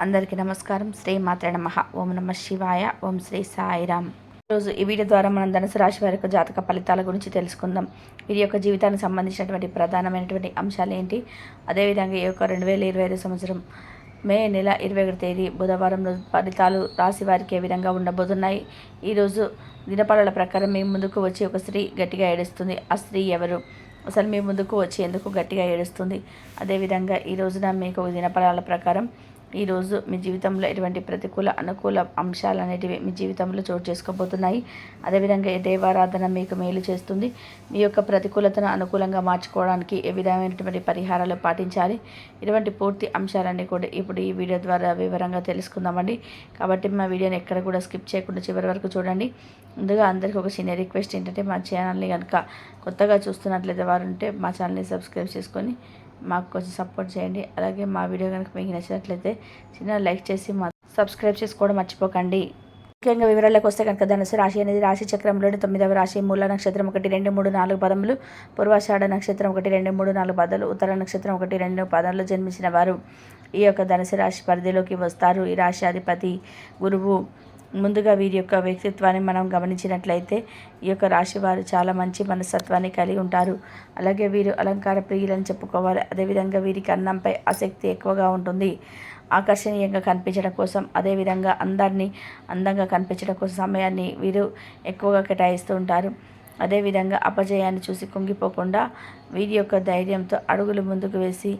అందరికీ నమస్కారం. శ్రీ మాత్ర నమ. ఓం నమ శివాయ. ఓం శ్రీ సాయిరామ్ ఈరోజు ఈ వీడియో ద్వారా మనం ధనుసు రాశి వారి యొక్క జాతక ఫలితాల గురించి తెలుసుకుందాం. వీరి యొక్క జీవితానికి సంబంధించినటువంటి ప్రధానమైనటువంటి అంశాలు ఏంటి? అదేవిధంగా ఈ యొక్క రెండు వేల ఇరవై ఐదు సంవత్సరం మే నెల ఇరవై ఒకటి తేదీ బుధవారం రోజు ఫలితాలు రాశి వారికి ఏ విధంగా ఉండబోతున్నాయి? ఈరోజు దినపాలల ప్రకారం మీ ముందుకు వచ్చి ఒక స్త్రీ గట్టిగా ఏడుస్తుంది. ఆ స్త్రీ ఎవరు? అసలు మీ ముందుకు వచ్చి ఎందుకు గట్టిగా ఏడుస్తుంది. అదేవిధంగా ఈ రోజున మీకు దినపరాల ప్రకారం ఈరోజు మీ జీవితంలో ఎటువంటి ప్రతికూల అనుకూల అంశాలు అనేటివి మీ జీవితంలో చోటు చేసుకోబోతున్నాయి. అదేవిధంగా ఏ దేవారాధన మీకు మేలు చేస్తుంది. మీ యొక్క ప్రతికూలతను అనుకూలంగా మార్చుకోవడానికి ఏ విధమైనటువంటి పరిహారాలు పాటించాలి? ఇటువంటి పూర్తి అంశాలన్నీ కూడా ఇప్పుడు ఈ వీడియో ద్వారా వివరంగా తెలుసుకుందామండి. కాబట్టి మా వీడియోని ఎక్కడ కూడా స్కిప్ చేయకుండా చివరి వరకు చూడండి. ముందుగా అందరికీ ఒక చిన్న రిక్వెస్ట్ ఏంటంటే మా ఛానల్ని కనుక కొత్తగా చూస్తున్నట్లయితే వారు ఉంటే మా ఛానల్ని సబ్స్క్రైబ్ చేసుకొని మాకు కొంచెం సపోర్ట్ చేయండి. అలాగే మా వీడియో కనుక మీకు నచ్చినట్లయితే చిన్న లైక్ చేసి మా సబ్స్క్రైబ్ చేసుకోవడం మర్చిపోకండి. ముఖ్యంగా వివరాలకు వస్తే కనుక ధనుసు రాశి అనేది రాశి చక్రంలోని తొమ్మిదవ రాశి మూల నక్షత్రం ఒకటి రెండు మూడు నాలుగు పదములు పూర్వాషాఢ నక్షత్రం ఒకటి రెండు మూడు నాలుగు పదాలు ఉత్తర నక్షత్రం ఒకటి రెండు పదాల్లో జన్మించిన వారు ఈ యొక్క ధనుసు రాశి పరిధిలోకి వస్తారు. ఈ రాశి అధిపతి గురువు ముందుగా వీరి యొక్క వ్యక్తిత్వాన్ని మనం గమనించినట్లయితే ఈ యొక్క రాశి వారు చాలా మంచి మనస్తత్వాన్ని కలిగి ఉంటారు. అలాగే వీరు అలంకార ప్రియులని చెప్పుకోవాలి. అదేవిధంగా వీరికి అన్నంపై ఆసక్తి ఎక్కువగా ఉంటుంది. ఆకర్షణీయంగా కనిపించడం కోసం అదేవిధంగా అందరినీ అందంగా కనిపించడం కోసం సమయాన్ని వీరు ఎక్కువగా కేటాయిస్తూ ఉంటారు. అదేవిధంగా అపజయాన్ని చూసి కుంగిపోకుండా వీరి యొక్క ధైర్యంతో అడుగులు ముందుకు వేసి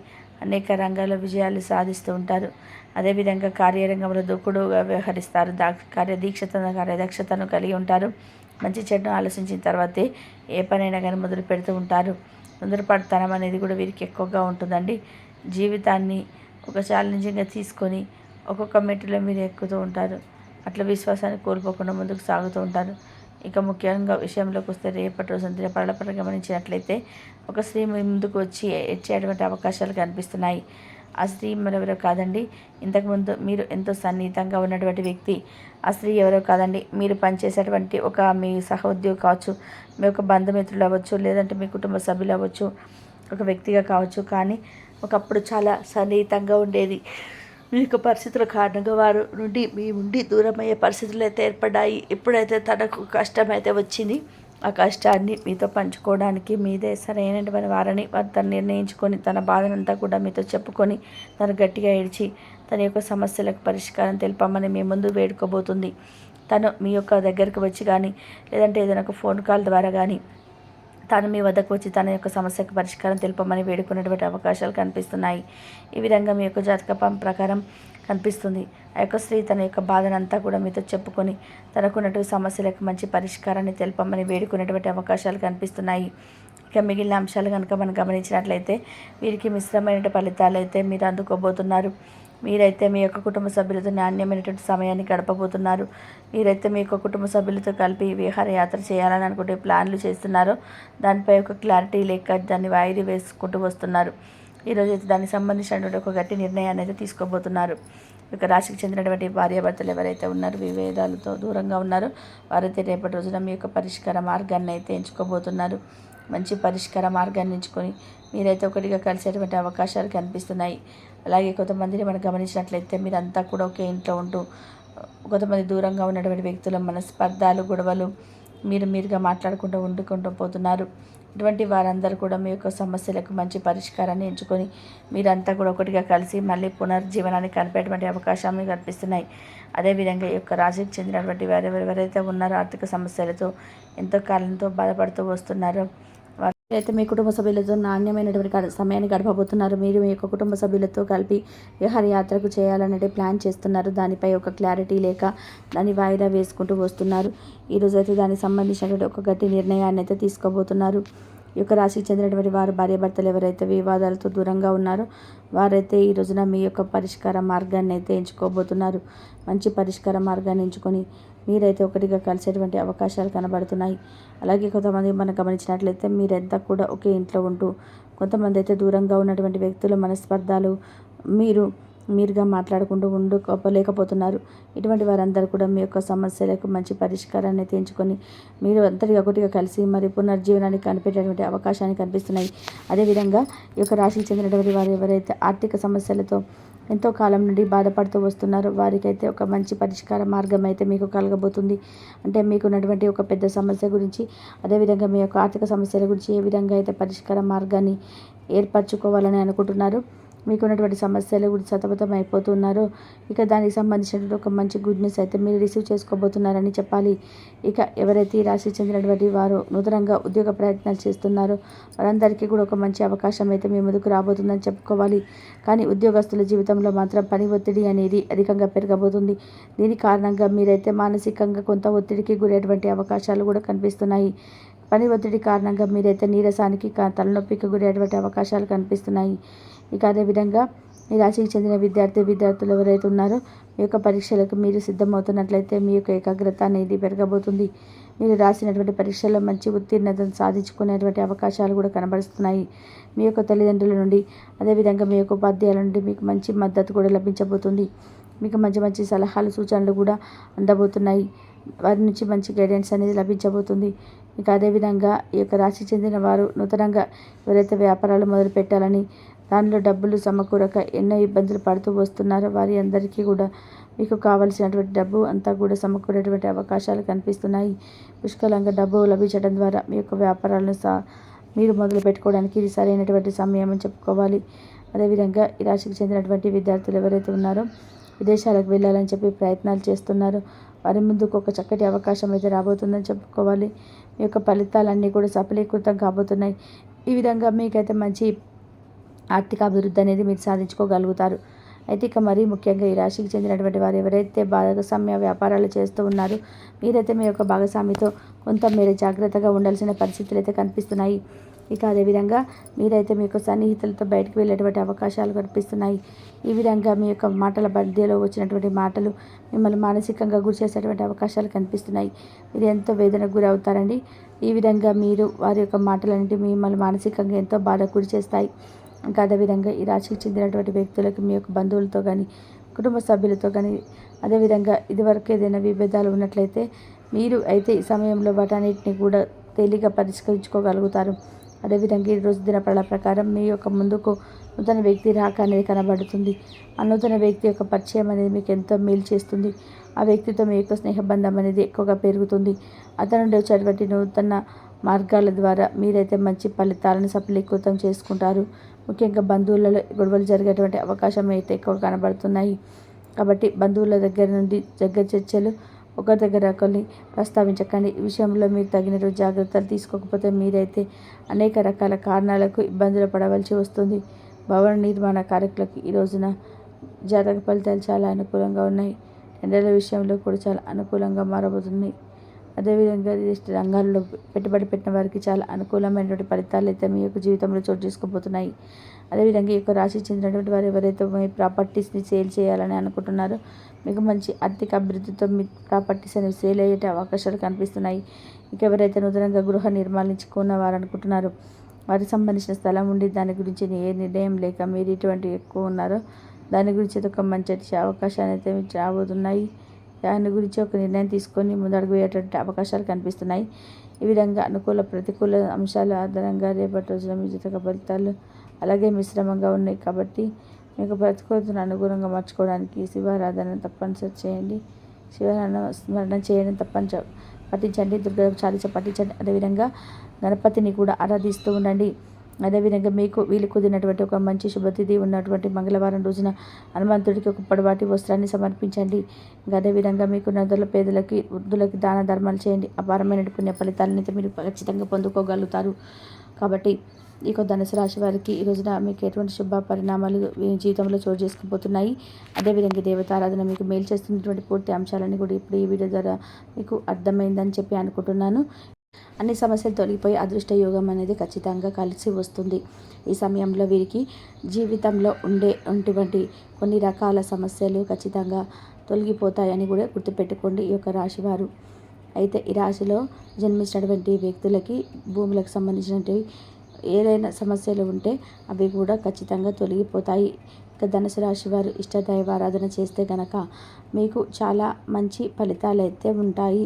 అనేక రంగాల్లో విజయాలు సాధిస్తూ ఉంటారు. అదేవిధంగా కార్యరంగంలో దూకుడుగా వ్యవహరిస్తారు. దా కార్యదీక్షతను కార్యదక్షతను కలిగి ఉంటారు. మంచి చెడును ఆలోచించిన తర్వాతే ఏ పనైనా కానీ మొదలు పెడుతూ ఉంటారు. తొందరపడతనం అనేది కూడా వీరికి ఎక్కువగా ఉంటుందండి. జీవితాన్ని ఒక ఛాలెంజింగ్గా తీసుకొని ఒక్కొక్క మెట్టులో మీరు ఎక్కుతూ ఉంటారు. అట్లా విశ్వాసాన్ని కోల్పోకుండా ముందుకు సాగుతూ ఉంటారు. ఇక ముఖ్యంగా విషయంలోకి వస్తే రేపటి రోజు దినపడల గమనించినట్లయితే ఒక స్త్రీ ముందుకు వచ్చి ఇచ్చేటువంటి అవకాశాలు కనిపిస్తున్నాయి. ఆ స్త్రీ మరెవరో కాదండి. ఇంతకుముందు మీరు ఎంతో సన్నిహితంగా ఉన్నటువంటి వ్యక్తి. ఆ స్త్రీ ఎవరో కాదండి. మీరు పనిచేసేటువంటి ఒక మీ సహోద్యోగి కావచ్చు మీ యొక్క బంధుమిత్రులు అవ్వచ్చు లేదంటే మీ కుటుంబ సభ్యులు అవ్వచ్చు ఒక వ్యక్తిగా కావచ్చు. కానీ ఒకప్పుడు చాలా సన్నిహితంగా ఉండేది. మీ యొక్క పరిస్థితుల కారణంగా వారు నుండి మీ ఉండి దూరమయ్యే పరిస్థితులు అయితే ఏర్పడ్డాయి. ఎప్పుడైతే తనకు కష్టం అయితే వచ్చింది ఆ కష్టాన్ని మీతో పంచుకోవడానికి మీదే సరైనటువంటి వారని వారు తను నిర్ణయించుకొని తన బాధనంతా కూడా మీతో చెప్పుకొని తను గట్టిగా ఏడ్చి తన యొక్క సమస్యలకు పరిష్కారం తెలిపామని మీ ముందు వేడుకోబోతుంది. తను మీ యొక్క దగ్గరకు వచ్చి కానీ లేదంటే ఏదైనా ఒక ఫోన్ కాల్ ద్వారా కానీ తాను మీ వద్దకు వచ్చి తన యొక్క సమస్యకు పరిష్కారం తెలుపమని వేడుకున్నటువంటి అవకాశాలు కనిపిస్తున్నాయి. ఈ విధంగా మీ యొక్క జాతక ప్రకారం కనిపిస్తుంది. ఆ యొక్క స్త్రీ తన యొక్క బాధనంతా కూడా మీతో చెప్పుకొని తనకున్నటువంటి సమస్యలకు మంచి పరిష్కారాన్ని తెలుపమని వేడుకునేటువంటి అవకాశాలు కనిపిస్తున్నాయి. ఇక మిగిలిన అంశాలు కనుక మనం గమనించినట్లయితే వీరికి మిశ్రమైన ఫలితాలు అయితే మీరు అందుకోబోతున్నారు. మీరైతే మీ యొక్క కుటుంబ సభ్యులతో నాణ్యమైనటువంటి సమయాన్ని గడపబోతున్నారు. మీరైతే మీ యొక్క కుటుంబ సభ్యులతో కలిపి విహారయాత్ర చేయాలని అనుకుంటే ప్లాన్లు చేస్తున్నారో. దానిపై ఒక క్లారిటీ లేక దాన్ని వాయిదా వేసుకుంటూ వస్తున్నారు. ఈరోజు అయితే దానికి సంబంధించినటువంటి ఒక గట్టి నిర్ణయాన్ని అయితే తీసుకోబోతున్నారు. ఇక రాశికి చెందినటువంటి భార్యాభర్తలు ఎవరైతే ఉన్నారో వివేదాలతో దూరంగా ఉన్నారో. వారైతే రేపటి రోజున మీ యొక్క పరిష్కార మార్గాన్ని అయితే ఎంచుకోబోతున్నారు. మంచి పరిష్కార మార్గాన్ని ఎంచుకొని మీరైతే ఒకటిగా కలిసేటువంటి అవకాశాలు కనిపిస్తున్నాయి. అలాగే కొంతమందిని మనం గమనించినట్లయితే మీరంతా కూడా ఒకే ఇంట్లో ఉంటూ కొంతమంది దూరంగా ఉన్నటువంటి వ్యక్తుల మనస్పర్ధాలు గొడవలు మీరు మీరుగా మాట్లాడుకుంటూ వండుకుంటూ పోతున్నారు. ఇటువంటి వారందరూ కూడా మీ యొక్క సమస్యలకు మంచి పరిష్కారాన్ని ఎంచుకొని మీరంతా కూడా ఒకటిగా కలిసి మళ్ళీ పునర్జీవనాన్ని కనిపేటువంటి అవకాశాలు కనిపిస్తున్నాయి. అదేవిధంగా ఈ యొక్క రాశికి చెందినటువంటి వారు ఎవరెవరైతే ఉన్నారో ఆర్థిక సమస్యలతో ఎంతో కాలంతో బాధపడుతూ వస్తున్నారో అయితే మీ కుటుంబ సభ్యులతో నాణ్యమైనటువంటి సమయాన్ని గడపబోతున్నారు. మీరు మీ యొక్క కుటుంబ సభ్యులతో కలిపి విహారయాత్రకు చేయాలనే ప్లాన్ చేస్తున్నారు. దానిపై ఒక క్లారిటీ లేక దాన్ని వాయిదా వేసుకుంటూ వస్తున్నారు. ఈరోజు అయితే దానికి సంబంధించినటువంటి ఒక గట్టి నిర్ణయాన్ని అయితే తీసుకోబోతున్నారు. ఈ యొక్క రాశికి చెందినటువంటి వారు భార్యాభర్తలు ఎవరైతే వివాదాలతో దూరంగా ఉన్నారో వారైతే ఈ రోజున మీ యొక్క పరిష్కార మార్గాన్ని అయితే ఎంచుకోబోతున్నారు. మంచి పరిష్కార మార్గాన్ని ఎంచుకొని మీరైతే ఒకటిగా కలిసేటువంటి అవకాశాలు కనబడుతున్నాయి. అలాగే కొంతమంది మనం గమనించినట్లయితే మీరంతా కూడా ఒకే ఇంట్లో ఉంటూ కొంతమంది అయితే దూరంగా ఉన్నటువంటి వ్యక్తుల మనస్పర్ధాలు మీరు మీరుగా మాట్లాడుకుంటూ ఉండుకోలేకపోతున్నారు ఇటువంటి వారందరూ కూడా మీ యొక్క సమస్యలకు మంచి పరిష్కారాన్ని తెంచుకొని ఎంచుకొని మీరు అంతటి ఒకటిగా కలిసి మరి పునర్జీవనాన్ని కనిపెట్టేటువంటి అవకాశాన్ని కనిపిస్తున్నాయి. అదేవిధంగా ఈ యొక్క రాశికి చెందినటువంటి వారు ఎవరైతే ఆర్థిక సమస్యలతో ఎంతో కాలం నుండి బాధపడుతూ వస్తున్నారు. వారికైతే ఒక మంచి పరిష్కార మార్గం అయితే మీకు కలగబోతుంది. అంటే మీకు ఉన్నటువంటి ఒక పెద్ద సమస్య గురించి అదేవిధంగా మీ యొక్క ఆర్థిక సమస్యల గురించి ఏ విధంగా అయితే పరిష్కార మార్గాన్ని ఏర్పరచుకోవాలని అనుకుంటున్నారు. మీకున్నటువంటి సమస్యలు కూడా సతమతం అయిపోతున్నారు ఇక దానికి సంబంధించినటువంటి ఒక మంచి గుడ్ న్యూస్ అయితే మీరు రిసీవ్ చేసుకోబోతున్నారని చెప్పాలి. ఇక ఎవరైతే ఈ రాశి చెందినటువంటి వారు నూతనంగా ఉద్యోగ ప్రయత్నాలు చేస్తున్నారో వారందరికీ కూడా ఒక మంచి అవకాశం అయితే మీ ముందుకు రాబోతుందని చెప్పుకోవాలి. కానీ ఉద్యోగస్తుల జీవితంలో మాత్రం పని ఒత్తిడి అనేది అధికంగా పెరగబోతుంది. దీని కారణంగా మీరైతే మానసికంగా కొంత ఒత్తిడికి గురేటువంటి అవకాశాలు కూడా కనిపిస్తున్నాయి. పని ఒత్తిడి కారణంగా మీరైతే నీరసానికి తలనొప్పికి గురయ్యేటువంటి అవకాశాలు కనిపిస్తున్నాయి. ఇక అదేవిధంగా ఈ రాశికి చెందిన విద్యార్థి విద్యార్థులు ఎవరైతే ఉన్నారో మీ యొక్క పరీక్షలకు మీరు సిద్ధమవుతున్నట్లయితే మీ యొక్క ఏకాగ్రత అనేది పెరగబోతుంది. మీరు రాసినటువంటి పరీక్షల్లో మంచి ఉత్తీర్ణతను సాధించుకునేటువంటి అవకాశాలు కూడా కనబడుతున్నాయి మీ యొక్క తల్లిదండ్రుల నుండి అదేవిధంగా మీ యొక్క ఉపాధ్యాయుల నుండి మీకు మంచి మద్దతు కూడా లభించబోతుంది. మీకు మంచి మంచి సలహాలు సూచనలు కూడా అందబోతున్నాయి. వారి నుంచి మంచి గైడెన్స్ అనేది లభించబోతుంది. ఇక అదేవిధంగా ఈ యొక్క రాశి చెందిన వారు నూతనంగా ఎవరైతే వ్యాపారాలు మొదలు పెట్టాలని దానిలో డబ్బులు సమకూరక ఎన్నో ఇబ్బందులు పడుతూ వస్తున్నారో. వారి అందరికీ కూడా మీకు కావలసినటువంటి డబ్బు అంతా కూడా సమకూరేటువంటి అవకాశాలు కనిపిస్తున్నాయి. పుష్కలంగా డబ్బు లభించడం ద్వారా మీ యొక్క వ్యాపారాలను సా మీరు మొదలు పెట్టుకోవడానికి ఇది సరైనటువంటి సమయం అని చెప్పుకోవాలి. అదేవిధంగా ఈ రాశికి చెందినటువంటి విద్యార్థులు ఎవరైతే ఉన్నారో విదేశాలకు వెళ్ళాలని చెప్పి ప్రయత్నాలు చేస్తున్నారు. వారి ముందుకు ఒక చక్కటి అవకాశం అయితే రాబోతుందని చెప్పుకోవాలి. మీ యొక్క ఫలితాలన్నీ కూడా సఫలీకృతం కాబోతున్నాయి. ఈ విధంగా మీకైతే మంచి ఆర్థిక అభివృద్ధి అనేది మీరు సాధించుకోగలుగుతారు. అయితే ఇక మరీ ముఖ్యంగా ఈ రాశికి చెందినటువంటి వారు ఎవరైతే భాగస్వామ్య వ్యాపారాలు చేస్తూ ఉన్నారో మీరైతే మీ యొక్క భాగస్వామితో కొంత మీరు జాగ్రత్తగా ఉండాల్సిన పరిస్థితులు అయితే కనిపిస్తున్నాయి. ఇక అదేవిధంగా మీరైతే మీ యొక్క సన్నిహితులతో బయటకు వెళ్ళేటువంటి అవకాశాలు కనిపిస్తున్నాయి. ఈ విధంగా మీ యొక్క మాటల మధ్యలో వచ్చినటువంటి మాటలు మిమ్మల్ని మానసికంగా గురి చేసేటువంటి అవకాశాలు కనిపిస్తున్నాయి. మీరు ఎంతో వేదనకు గురి అవుతారండి ఈ విధంగా మీరు వారి యొక్క మాటలన్నింటి మిమ్మల్ని మానసికంగా ఎంతో బాధ గురి చేస్తాయి. ఇంకా అదేవిధంగా ఈ రాశికి చెందినటువంటి వ్యక్తులకు మీ యొక్క బంధువులతో కానీ కుటుంబ సభ్యులతో కానీ అదేవిధంగా ఇదివరకు ఏదైనా విభేదాలు ఉన్నట్లయితే మీరు అయితే ఈ సమయంలో వాటన్నిటిని కూడా తేలిక పరిష్కరించుకోగలుగుతారు. అదేవిధంగా ఈరోజు దినపడ ప్రకారం మీ యొక్క ముందుకు నూతన వ్యక్తి రాక అనేది కనబడుతుంది. ఆ నూతన వ్యక్తి యొక్క పరిచయం అనేది మీకు ఎంతో మేలు చేస్తుంది. ఆ వ్యక్తితో మీ యొక్క స్నేహబంధం అనేది ఎక్కువగా పెరుగుతుంది. అతను వచ్చేటువంటి నూతన మార్గాల ద్వారా మీరైతే మంచి ఫలితాలను సఫలీకృతం చేసుకుంటారు. ముఖ్యంగా బంధువులలో గొడవలు జరిగేటువంటి అవకాశం అయితే ఎక్కువ కనబడుతున్నాయి. కాబట్టి బంధువుల దగ్గర నుండి దగ్గర చర్చలు ఒకరి దగ్గర ఒకరిని ప్రస్తావించకండి. ఈ విషయంలో మీరు తగిన జాగ్రత్తలు తీసుకోకపోతే మీరైతే అనేక రకాల కారణాలకు ఇబ్బందులు పడవలసి వస్తుంది. భవన నిర్మాణ కార్యకులకు ఈ రోజున జాతక ఫలితాలు చాలా అనుకూలంగా ఉన్నాయి. ఎండల విషయంలో కూడా చాలా అనుకూలంగా మారబోతున్నాయి అదేవిధంగా రంగాల్లో పెట్టుబడి పెట్టిన వారికి చాలా అనుకూలమైనటువంటి ఫలితాలు అయితే మీ యొక్క జీవితంలో చోటు చేసుకోబోతున్నాయి. అదేవిధంగా ఈ యొక్క రాశి చెందినటువంటి వారు ఎవరైతే మీ ప్రాపర్టీస్ని సేల్ చేయాలని అనుకుంటున్నారో మీకు మంచి ఆర్థిక అభివృద్ధితో మీ ప్రాపర్టీస్ అనేవి సేల్ అయ్యే అవకాశాలు కనిపిస్తున్నాయి. ఇక ఎవరైతే నూతనంగా గృహ నిర్మాణించుకున్న వారు అనుకుంటున్నారు వారికి సంబంధించిన స్థలం ఉండి దాని గురించి ఏ నిర్ణయం లేక మీరు ఇటువంటి ఎక్కువ ఉన్నారో దాని గురించి ఒక మంచి అవకాశాలు అయితే మీకు రాబోతున్నాయి. దాని గురించి ఒక నిర్ణయం తీసుకొని ముందడుగు వేయటువంటి అవకాశాలు కనిపిస్తున్నాయి. ఈ విధంగా అనుకూల ప్రతికూల అంశాలు ఆధారంగా రేపటి రోజున మీ జతక ఫలితాలు అలాగే మిశ్రమంగా ఉన్నాయి కాబట్టి మీకు ప్రతికూలతను అనుగుణంగా మార్చుకోవడానికి శివారాధన తప్పనిసరి చేయండి. శివారాధన స్మరణ చేయడం తప్పనిసరి పఠించండి. దుర్గా చాలీస పఠించండి. అదేవిధంగా గణపతిని కూడా ఆరాధిస్తూ ఉండండి. అదేవిధంగా మీకు వీలు కుదిరినటువంటి ఒక మంచి శుభతిథి ఉన్నటువంటి మంగళవారం రోజున హనుమంతుడికి ఒక పొడవాటి వస్త్రాన్ని సమర్పించండి. ఇంకా అదేవిధంగా మీకు నదుల పేదలకి వృద్ధులకి దాన ధర్మాలు చేయండి. అపారమైన పుణ్య ఫలితాలను మీరు ఖచ్చితంగా పొందుకోగలుగుతారు. కాబట్టి ఈ కొత్త ధనుసు రాశి వారికి ఈ రోజున మీకు ఎటువంటి శుభ పరిణామాలు జీవితంలో చోటు చేసుకుపోతున్నాయి? అదేవిధంగా దేవతారాధన మీకు మేలు చేస్తున్నటువంటి పూర్తి అంశాలన్నీ కూడా ఇప్పుడు ఈ వీడియో ద్వారా మీకు అర్థమైందని చెప్పి అనుకుంటున్నాను. అన్ని సమస్యలు తొలగిపోయి అదృష్ట యోగం అనేది ఖచ్చితంగా కలిసి వస్తుంది. ఈ సమయంలో వీరికి జీవితంలో ఉండే ఉన్నటువంటి కొన్ని రకాల సమస్యలు ఖచ్చితంగా తొలగిపోతాయని కూడా గుర్తుపెట్టుకోండి ఈ యొక్క రాశివారు అయితే ఈ రాశిలో జన్మించినటువంటి వ్యక్తులకి భూములకు సంబంధించినటువంటి ఏదైనా సమస్యలు ఉంటే అవి కూడా ఖచ్చితంగా తొలగిపోతాయి. ఇక ధనుసు రాశి వారు ఇష్టదైవారాధన చేస్తే కనుక మీకు చాలా మంచి ఫలితాలు అయితే ఉంటాయి.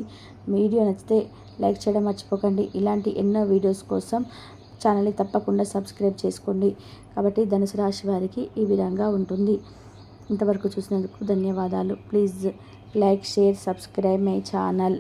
వీడియో నచ్చితే లైక్ చేయడం మర్చిపోకండి. ఇలాంటి ఎన్నో వీడియోస్ కోసం ఛానల్ని తప్పకుండా సబ్స్క్రైబ్ చేసుకోండి. కాబట్టి ధనుసు రాశి వారికి ఈ విధంగా ఉంటుంది. ఇంతవరకు చూసినందుకు ధన్యవాదాలు. Please like share subscribe my channel.